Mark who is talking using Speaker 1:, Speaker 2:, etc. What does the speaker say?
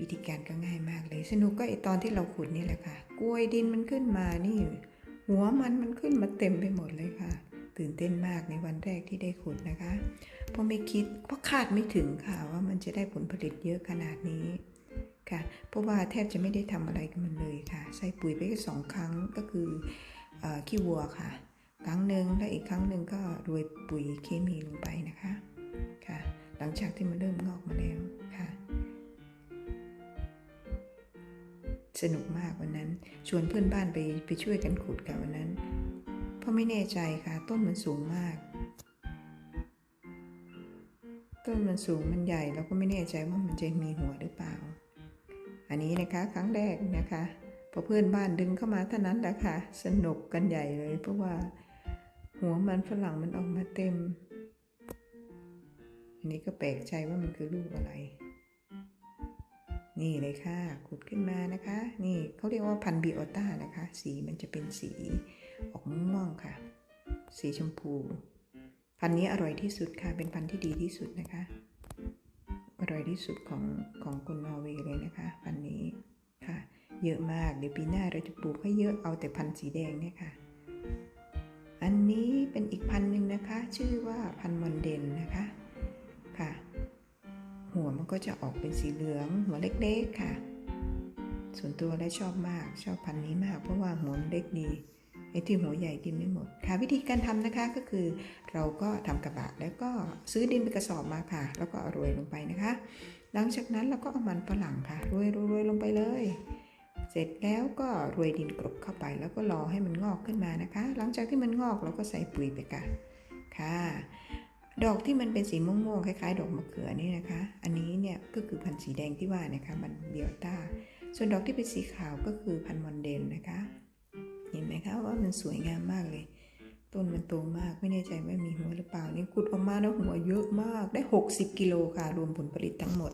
Speaker 1: วิธีการก็ง่ายมากเลย สนุกก็ไอตอนที่เราขุดนี่แหละค่ะ กล้วยดินมันขึ้นมานี่ หัวมันมันขึ้นมาเต็มไปหมดเลยค่ะ ตื่นเต้นมากในวันแรกที่ได้ขุดนะคะ เพราะไม่คิดเพราะคาดไม่ถึงค่ะว่ามันจะได้ผลผลิตเยอะขนาดนี้ค่ะ เพราะว่าแทบจะไม่ได้ทำอะไรกับมันเลยค่ะ ใส่ปุ๋ยไปแค่สองครั้งก็คือออขี้วัวค่ะ ครั้งหนึ่งและอีกครั้งหนึ่งก็โรยปุ๋ยเคมีลงไปนะคะ ค่ะ หลังจากที่มันเริ่มงอกมาแล้ว สนุกมากวันนั้น ชวนเพื่อนบ้านไปไปช่วยกันขุดกันวันนั้น เพราะไม่แน่ใจค่ะ ต้นมันสูงมาก ต้นมันสูงมันใหญ่เราก็ไม่แน่ใจว่ามันจะมีหัวหรือเปล่า อันนี้นะคะครั้งแรกนะคะพอเพื่อนบ้านดึงเข้ามาเท่านั้นแหละค่ะ สนุกกันใหญ่เลย เพราะว่าหัวมันฝรั่งมันออกมาเต็ม อันนี้ก็แปลกใจว่ามันคือลูกอะไร นี่เลยค่ะ ขุดขึ้นมานะคะ นี่เขาเรียกว่าพันธุ์บีโอต้านะคะ สีมันจะเป็นสีออกม่วงๆค่ะ สีชมพู พันธุ์นี้อร่อยที่สุดค่ะ เป็นพันธุ์ที่ดีที่สุดนะคะ อร่อยที่สุดของของคนนอร์เวย์เลยนะคะ พันธุ์นี้ค่ะ เยอะมาก เดี๋ยวปีหน้าเราจะปลูกให้เยอะ เอาแต่พันธุ์สีแดงเนี่ยค่ะ อันนี้เป็นอีกพันธุ์หนึ่งนะคะ ชื่อว่าพันธุ์มอนเดนนะคะ หัวมันก็จะออกเป็นสีเหลือง หัวเล็กๆค่ะ ส่วนตัวได้ชอบมากชอบพันธุ์นี้มาก เพราะว่าหัวมันเล็กดีไอ้ที่หัวใหญ่กินไม่หมดค่ะ วิธีการทำนะคะก็คือ เราก็ทำกระบะแล้วก็ซื้อดินเป็นกระสอบมาค่ะ แล้วก็เอาโรยลงไปนะคะ หลังจากนั้นเราก็เอามันฝรั่งค่ะโรยโรยโรยลงไปเลย เสร็จแล้วก็โรยดินกลบเข้าไป แล้วก็รอให้มันงอกขึ้นมานะคะ หลังจากที่มันงอกเราก็ใส่ปุ๋ยไปค่ะค่ะ ดอกที่มันเป็นสีม่วงๆคล้าย ๆ ดอกมะเขือนี่นะคะ ก็คือพันธุ์สีแดงที่ว่านะคะมันเบียต้า ส่วนดอกที่เป็นสีขาวก็คือพันธุ์มอนเดนนะคะ เห็นไหมคะว่ามันสวยงามมากเลย ต้นมันโตมากไม่แน่ใจว่ามีหัวหรือเปล่านี่ขุดออกมาแล้วหัวเยอะมากได้ 60 กิโลค่ะรวมผลผลิตทั้งหมด